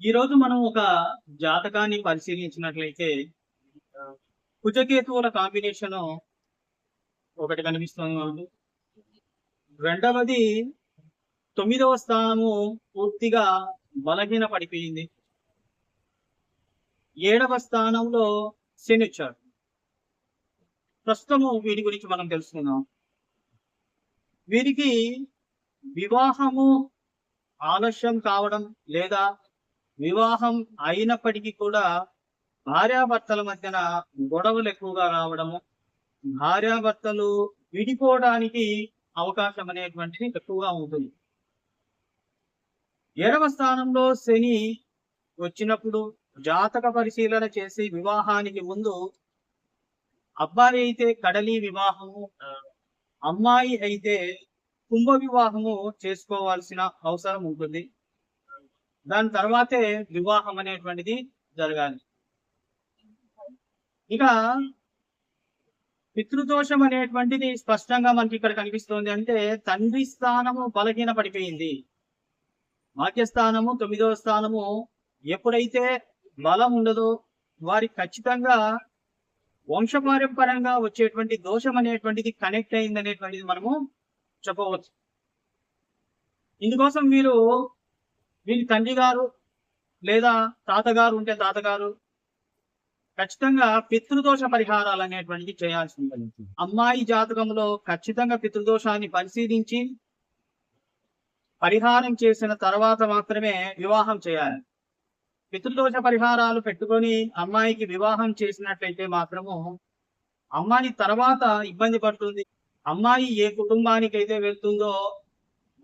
ఈ రోజు మనం ఒక జాతకాన్ని పరిశీలించినట్లయితే కుజకేతువుల కాంబినేషన్ ఒకటి కనిపిస్తుంది రెండవది తొమ్మిదవ స్థానము పూర్తిగా బలహీన పడిపోయింది ఏడవ స్థానంలో శని వచ్చాడు. ప్రస్తుతము వీటి గురించి మనం తెలుసుకుందాం. వీరికి వివాహము ఆలస్యం కావడం లేదా వివాహం అయినప్పటికీ కూడా భార్యాభర్తల మధ్యన గొడవలు ఎక్కువగా రావడము భార్యాభర్తలు విడిపోవడానికి అవకాశం అనేటువంటిది ఎక్కువగా ఉంటుంది. ఏడవ స్థానంలో శని వచ్చినప్పుడు జాతక పరిశీలన చేసి వివాహానికి ముందు అబ్బాయి అయితే కడలి వివాహము అమ్మాయి అయితే కుంభ వివాహము చేసుకోవాల్సిన అవసరం ఉంటుంది. దాని తర్వాతే వివాహం అనేటువంటిది జరగాలి. ఇక పితృదోషం అనేటువంటిది స్పష్టంగా మనకి ఇక్కడ కనిపిస్తుంది అంటే తండ్రి స్థానము బలహీన పడిపోయింది. భాగ్యస్థానము తొమ్మిదవ స్థానము ఎప్పుడైతే బలం ఉండదో వారికి ఖచ్చితంగా వంశపారంపరంగా వచ్చేటువంటి దోషం అనేటువంటిది కనెక్ట్ అయింది అనేటువంటిది మనము చెప్పవచ్చు. ఇందుకోసం మీరు వీరి తండ్రి గారు లేదా తాతగారు ఉంటే తాతగారు ఖచ్చితంగా పితృదోష పరిహారాలు అనేటువంటిది చేయాల్సి ఉంటుంది. అమ్మాయి జాతకంలో ఖచ్చితంగా పితృదోషాన్ని పరిశీలించి పరిహారం చేసిన తర్వాత మాత్రమే వివాహం చేయాలి. పితృదోష పరిహారాలు పెట్టుకొని అమ్మాయికి వివాహం చేసినట్లయితే మాత్రము అమ్మాయి తర్వాత ఇబ్బంది పడుతుంది. అమ్మాయి ఏ కుటుంబానికి అయితే వెళ్తుందో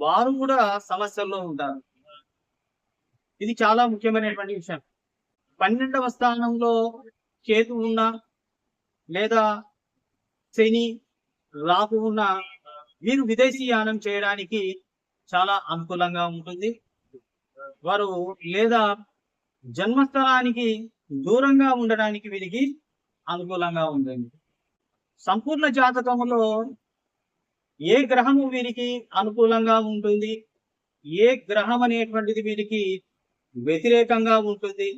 వారు కూడా సమస్యల్లో ఉంటారు. ఇది చాలా ముఖ్యమైనటువంటి విషయం. పన్నెండవ స్థానంలో కేతు ఉన్న లేదా శని రాహు ఉన్న వీరు విదేశీ యానం చేయడానికి చాలా అనుకూలంగా ఉంటుంది. వారు లేదా జన్మస్థలానికి దూరంగా ఉండడానికి వీరికి అనుకూలంగా ఉంటుంది. సంపూర్ణ జాతకములో ఏ గ్రహము వీరికి అనుకూలంగా ఉంటుంది? ఏ గ్రహం అనేటువంటిది వీరికి వ్యతిరేకంగా ఉంటుంది.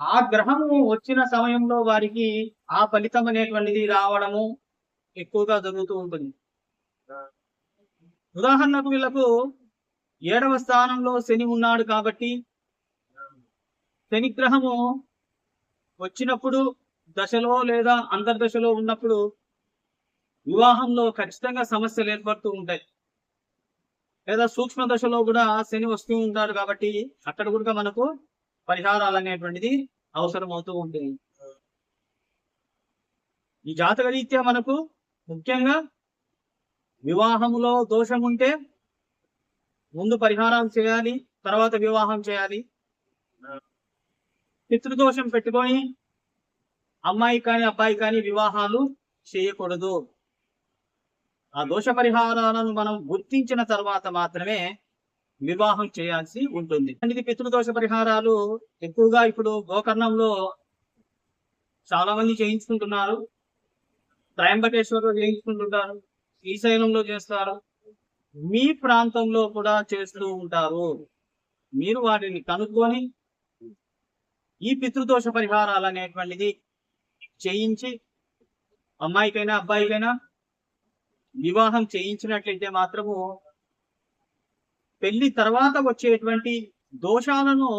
ఆ గ్రహము వచ్చిన సమయంలో వారికి ఆ ఫలితం అనేటువంటిది రావడము ఎక్కువగా జరుగుతూ ఉంటుంది. ఉదాహరణకు వీళ్ళకు ఏడవ స్థానంలో శని ఉన్నాడు కాబట్టి శని గ్రహము వచ్చినప్పుడు దశలో లేదా అంతర్దశలో ఉన్నప్పుడు వివాహంలో ఖచ్చితంగా సమస్యలు ఏర్పడుతూ ఉంటాయి. లేదా సూక్ష్మ దశలో కూడా శని వస్తూ ఉంటారు కాబట్టి అక్కడ కూడా మనకు పరిహారాలు అనేటువంటిది అవసరం అవుతూ ఉంటుంది ఈ జాతక రీత్యా మనకు ముఖ్యంగా వివాహంలో దోషం ఉంటే ముందు పరిహారం చేయాలి తర్వాత వివాహం చేయాలి. పితృదోషం పెట్టుకొని అమ్మాయి కానీ అబ్బాయి కానీ వివాహాలు చేయకూడదు. ఆ దోష పరిహారాలను మనం గుర్తించిన తర్వాత మాత్రమే వివాహం చేయాల్సి ఉంటుంది. ఇది పితృదోష పరిహారాలు ఎక్కువగా ఇప్పుడు గోకర్ణంలో చాలా మంది చేయించుకుంటున్నారు. త్రయంబకేశ్వరంలో చేయించుకుంటుంటారు. శ్రీశైలంలో చేస్తారు. మీ ప్రాంతంలో కూడా చేస్తూ ఉంటారు. మీరు వాటిని కనుక్కొని ఈ పితృదోష పరిహారాలు అనేటువంటిది చేయించి అమ్మాయికైనా అబ్బాయికైనా వివాహం చేయించినట్లయితే మాత్రము పెళ్ళి తర్వాత వచ్చేటువంటి దోషాలను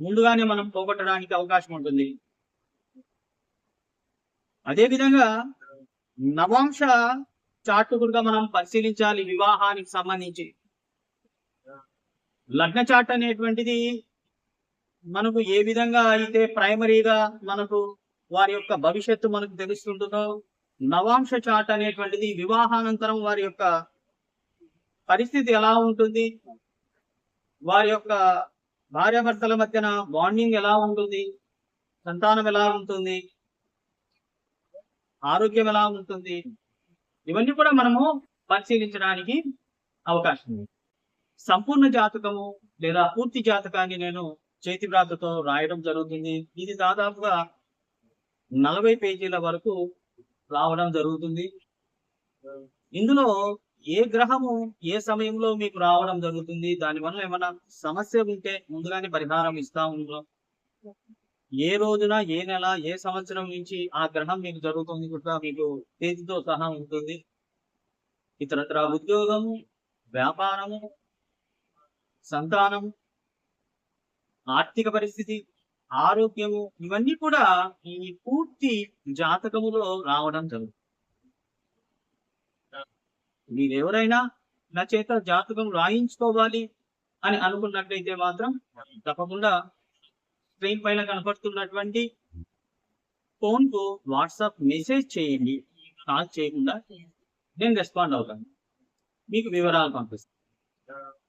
ముందుగానే మనం పోగొట్టడానికి అవకాశం ఉంటుంది. అదేవిధంగా నవాంశ చాటుకుడుగా మనం పరిశీలించాలి వివాహానికి సంబంధించి. లగ్న చాట్ అనేటువంటిది మనకు ఏ విధంగా అయితే ప్రైమరీగా మనకు వారి యొక్క భవిష్యత్తు మనకు తెలుస్తుంటుందో నవాంశ చాట్ అనేటువంటిది వివాహానంతరం వారి యొక్క పరిస్థితి ఎలా ఉంటుంది? వారి యొక్క భార్యాభర్తల మధ్యన బాండింగ్ ఎలా ఉంటుంది? సంతానం ఎలా ఉంటుంది? ఆరోగ్యం ఎలా ఉంటుంది? ఇవన్నీ కూడా మనము పరిశీలించడానికి అవకాశం ఉంది. సంపూర్ణ జాతకము లేదా పూర్తి జాతకాన్ని నేను చేతి వ్రాతతో రాయడం జరుగుతుంది. ఇది దాదాపుగా నలభై పేజీల వరకు రావడం జరుగుతుంది. ఇందులో ఏ గ్రహము ఏ సమయంలో మీకు రావడం జరుగుతుంది? దానివల్ల ఏమైనా సమస్య ఉంటే ముందుగానే పరిహారం ఇస్తా ఉందో ఏ రోజున ఏ నెల ఏ సంవత్సరం నుంచి ఆ గ్రహం మీకు జరుగుతుంది కూడా మీకు తేదీతో సహా ఉంటుంది. ఇతరత్ర ఉద్యోగము వ్యాపారము సంతానము ఆర్థిక పరిస్థితి ఆరోగ్యము ఇవన్నీ కూడా ఈ పూర్తి జాతకములో రావడం జరుగుతుంది. మీరెవరైనా నా చేత జాతకం రాయించుకోవాలి అని అనుకున్నట్లయితే మాత్రం తప్పకుండా స్క్రీన్ పైన కనపడుతున్నటువంటి ఫోన్కు వాట్సాప్ మెసేజ్ చేయండి. కాల్ చేయకుండా నేను రెస్పాండ్ అవుతాను. మీకు వివరాలు పంపిస్తాను.